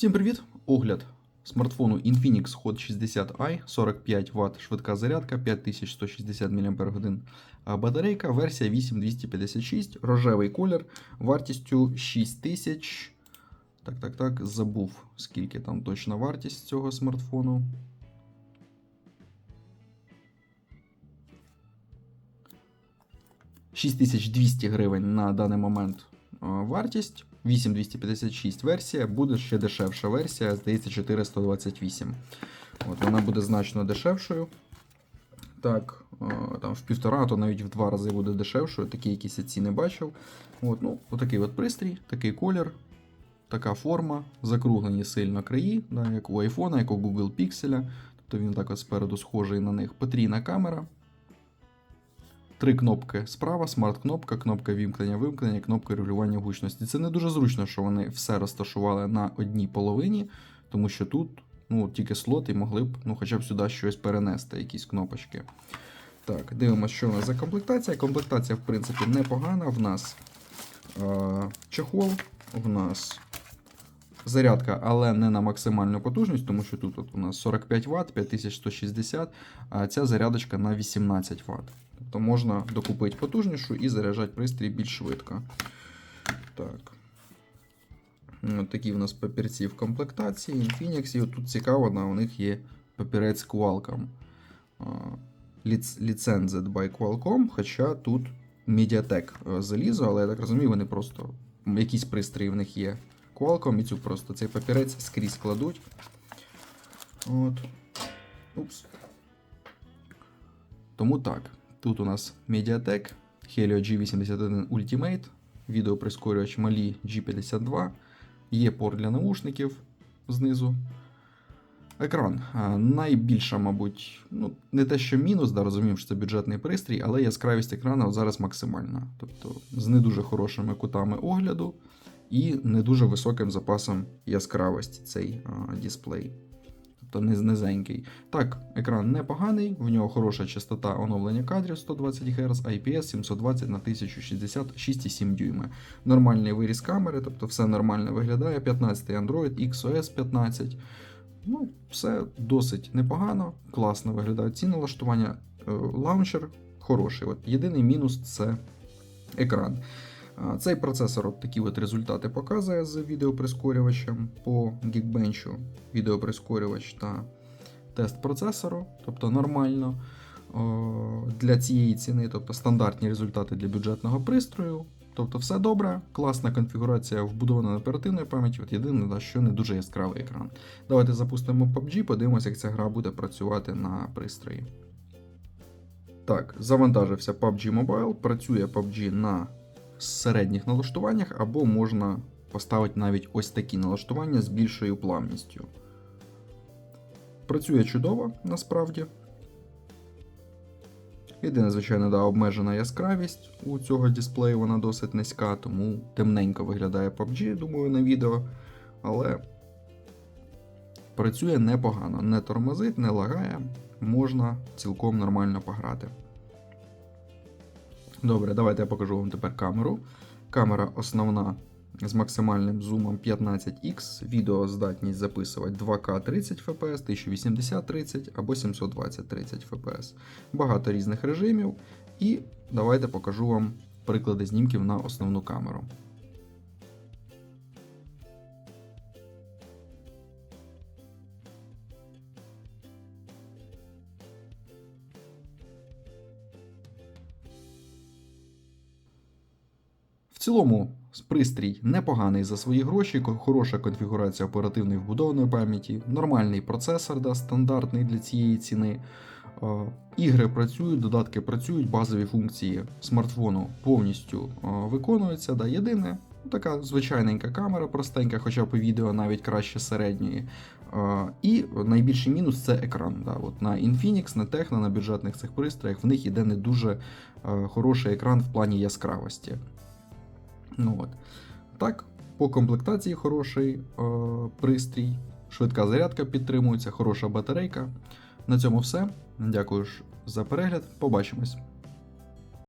Всім привіт! Огляд смартфону Infinix Hot 60i, 45 Вт швидка зарядка, 5160 мАч батарейка, версія 8256, рожевий колір, вартістю 6000. Так, так, так, забув, скільки там точна вартість цього смартфону. – 6200 гривень на даний момент вартість. 8256 версія, буде ще дешевша версія, здається, 428. От, Вона буде значно дешевшою. Так, там в півтора, а то навіть в два рази буде дешевшою. Такі якісь я ціни бачив. От, ну, Отакий от пристрій, такий колір, така форма, закруглені сильно краї, да, як у iPhone, як у Google Pixel. Тобто він так от спереду схожий на них. Потрійна камера. Три кнопки справа, смарт-кнопка, кнопка вімкнення, вимкнення, кнопка регулювання гучності. Це не дуже зручно, що вони все розташували на одній половині, тому що тут ну, тільки слот і могли б ну, хоча б сюди щось перенести, якісь кнопочки. Так, дивимося, що у нас за комплектація. Комплектація, в принципі, непогана. В нас е- чехол, в нас зарядка, але не на максимальну потужність, тому що тут от у нас 45 Вт, 5160, а ця зарядочка на 18 Вт. Тобто можна докупити потужнішу і заряджати пристрій більш швидко. Так. От такі в нас папірці в комплектації. Infinix, і тут цікаво, на у них є папірець Qualcomm. Licensed by Qualcomm, хоча тут Mediatek залізо, але я так розумію, вони просто якісь пристрої в них є Qualcomm, і цю просто цей папірець скрізь кладуть. От. Упс. Тому так. Тут у нас Mediatek, Helio G81 Ultimate, відеоприскорювач Mali G52, є порт для наушників знизу. Екран. Найбільша, мабуть, ну, не те, що мінус, да, розуміємо, що це бюджетний пристрій, але яскравість екрану зараз максимальна. Тобто з не дуже хорошими кутами огляду і не дуже високим запасом яскравості цей а, дисплей тобто низенький. Так, екран непоганий, в нього хороша частота оновлення кадрів 120 Гц, IPS 720 на 1060 6,7 дюйма. Нормальний виріз камери, тобто все нормально виглядає. 15 Android, XOS 15. Ну, Все досить непогано, класно виглядає ці налаштування. Е, лаунчер хороший. От Єдиний мінус це екран. Цей процесор от такі от результати показує з відеоприскорювачем по Geekbench, відеоприскорювач та тест процесору, тобто нормально для цієї ціни, тобто стандартні результати для бюджетного пристрою. Тобто все добре, класна конфігурація вбудована на оперативної пам'яті. От єдине, що не дуже яскравий екран. Давайте запустимо PUBG, подивимося, як ця гра буде працювати на пристрої. Так, завантажився PUBG Mobile, працює PUBG на середніх налаштуваннях, або можна поставити навіть ось такі налаштування з більшою плавністю. Працює чудово насправді. Єдине, звичайно, да, обмежена яскравість у цього дисплею, вона досить низька, тому темненько виглядає PUBG, думаю, на відео. Але працює непогано, не тормозить, не лагає, можна цілком нормально пограти. Добре, давайте я покажу вам тепер камеру. Камера основна з максимальним зумом 15X, відеоздатність записувати 2К 30 FPS, 1080 30 або 720 30 FPS. Багато різних режимів. І давайте покажу вам приклади знімків на основну камеру. Цілому, пристрій непоганий за свої гроші, хороша конфігурація оперативної вбудованої пам'яті, нормальний процесор, да, стандартний для цієї ціни. Ігри працюють, додатки працюють, базові функції смартфону повністю виконуються. Да. Єдине, така звичайненька камера, простенька, хоча по відео навіть краще середньої. І найбільший мінус це екран. Да. От На Infinix, на Tecno, на бюджетних цих пристроях в них іде не дуже хороший екран в плані яскравості. Ну от. Так, по комплектації хороший е, пристрій, швидка зарядка підтримується, хороша батарейка. На цьому все. Дякую за перегляд. Побачимось.